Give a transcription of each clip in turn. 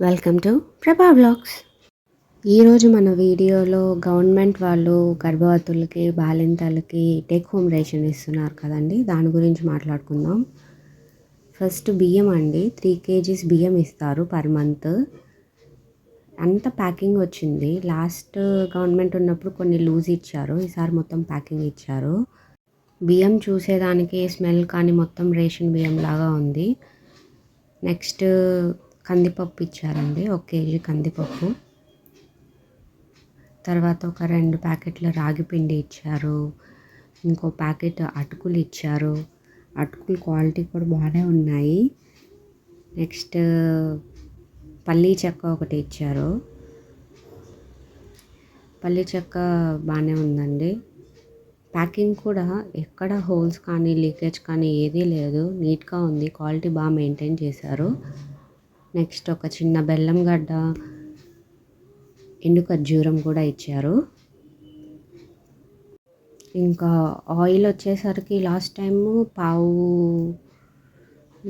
Welcome to ప్రభా blogs ఈరోజు మన వీడియోలో గవర్నమెంట్ వాళ్ళు గర్భవతులకి బాలింతలకి టేక్ హోమ్ రేషన్ ఇస్తున్నారు కదండి. దాని గురించి మాట్లాడుకుందాం. ఫస్ట్ బియ్యం అండి. త్రీ కేజీస్ బియ్యం ఇస్తారు పర్ మంత్ అంత ప్యాకింగ్ వచ్చింది. లాస్ట్ గవర్నమెంట్ ఉన్నప్పుడు కొన్ని లూజ్ ఇచ్చారు. ఈసారి మొత్తం ప్యాకింగ్ ఇచ్చారు. బియ్యం చూసేదానికి స్మెల్ కానీ మొత్తం రేషన్ బియ్యం లాగా ఉంది. నెక్స్ట్ కందిపప్పు ఇచ్చారండి. ఒక కేజీ కందిపప్పు. తర్వాత ఒక రెండు ప్యాకెట్ల రాగి పిండి ఇచ్చారు. ఇంకో ప్యాకెట్ అటుకులు ఇచ్చారు. అటుకులు క్వాలిటీ కూడా బాగానే ఉన్నాయి. నెక్స్ట్ పల్లీ చెక్క ఒకటి ఇచ్చారు. పల్లీ చెక్క బాగానే ఉందండి. ప్యాకింగ్ కూడా ఎక్కడ హోల్స్ కానీ లీకేజ్ కానీ ఏదీ లేదు. నీట్గా ఉంది. క్వాలిటీ బాగా మెయింటైన్ చేశారు. నెక్స్ట్ ఒక చిన్న బెల్లం గడ్డ ఎండు ఖర్జూరం కూడా ఇచ్చారు. ఇంకా ఆయిల్ వచ్చేసరికి లాస్ట్ టైము పావు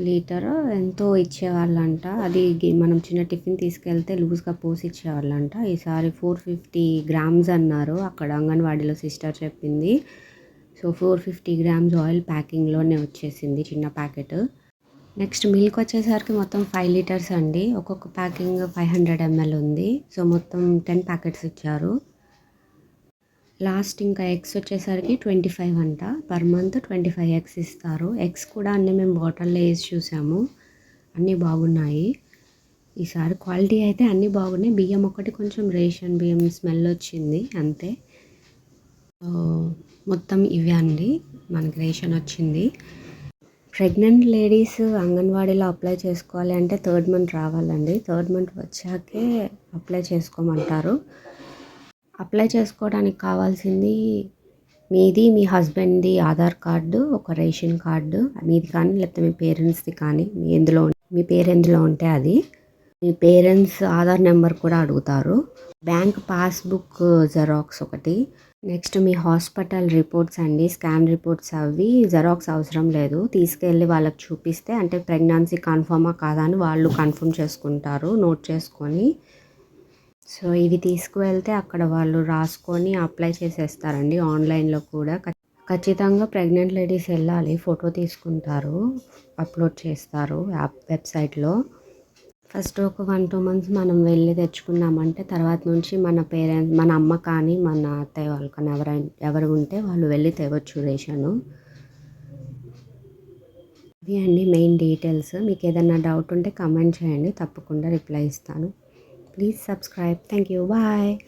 లీటర్ ఎంతో ఇచ్చేవాళ్ళంట. అది మనం చిన్న టిఫిన్ తీసుకెళ్తే లూజ్గా పోసి ఇచ్చేవాళ్ళంట. ఈసారి ఫోర్ ఫిఫ్టీ గ్రామ్స్ అన్నారు. అక్కడ అంగన్వాడీలో సిస్టర్ చెప్పింది. So four fifty grams oil ప్యాకింగ్లోనే వచ్చేసింది చిన్న ప్యాకెట్. నెక్స్ట్ మిల్క్ వచ్చేసరికి మొత్తం ఫైవ్ లీటర్స్ అండి. ఒక్కొక్క ప్యాకింగ్ ఫైవ్ హండ్రెడ్ ఎంఎల్ ఉంది. సో మొత్తం టెన్ ప్యాకెట్స్ ఇచ్చారు. లాస్ట్ ఇంకా ఎగ్స్ వచ్చేసరికి ట్వంటీ ఫైవ్ అంట. Per month twenty five eggs ఇస్తారు. ఎగ్స్ కూడా అన్నీ మేము బాటిల్లో వేసి చూసాము. అన్నీ బాగున్నాయి. ఈసారి క్వాలిటీ అయితే అన్నీ బాగున్నాయి. బియ్యం ఒకటి కొంచెం రేషన్ బియ్యం స్మెల్ వచ్చింది. అంతే. మొత్తం ఇవే అండి. మనకి రేషన్ వచ్చింది. ప్రెగ్నెంట్ లేడీస్ అంగన్వాడీలో అప్లై చేసుకోవాలి అంటే థర్డ్ మంత్ రావాలండి. థర్డ్ మంత్ వచ్చాకే అప్లై చేసుకోమంటారు. అప్లై చేసుకోవడానికి కావాల్సింది మీది మీ హస్బెండ్ది ఆధార్ కార్డు ఒక రేషన్ కార్డు మీది కానీ లేకపోతే మీ పేరెంట్స్ది కానీ మీ ఎందులో మీ పేరు ఎందులో ఉంటే అది. మీ పేరెంట్స్ ఆధార్ నెంబర్ కూడా అడుగుతారు. బ్యాంక్ పాస్బుక్ జెరాక్స్ ఒకటి. నెక్స్ట్ మీ హాస్పిటల్ రిపోర్ట్స్ అండి స్కాన్ రిపోర్ట్స్ అవి జెరాక్స్ అవసరం లేదు. తీసుకెళ్ళి వాళ్ళకి చూపిస్తే అంటే ప్రెగ్నెన్సీ కన్ఫర్మా కాదా అని వాళ్ళు కన్ఫర్మ్ చేసుకుంటారు నోట్ చేసుకొని. సో ఇవి తీసుకువెళ్తే అక్కడ వాళ్ళు రాసుకొని అప్లై చేసేస్తారండి ఆన్లైన్లో కూడా. ఖచ్చితంగా ప్రెగ్నెంట్ లేడీస్ వెళ్ళాలి ఫోటో తీసుకుంటారు అప్లోడ్ చేస్తారు యాప్ వెబ్సైట్లో. ఫస్ట్ ఒక వన్ టూ మంత్స్ మనం వెళ్ళి తెచ్చుకున్నామంటే తర్వాత నుంచి మన పేరెంట్స్ మన అమ్మ కానీ మన అత్తయ్య వాళ్ళు కానీ ఎవరైనా ఎవరు ఉంటే వాళ్ళు వెళ్ళి తేవచ్చు రేషను. ఇవి అండి మెయిన్ డీటెయిల్స్. మీకు ఏదైనా డౌట్ ఉంటే కమెంట్ చేయండి. తప్పకుండా రిప్లై ఇస్తాను. Please subscribe. Thank you. Bye.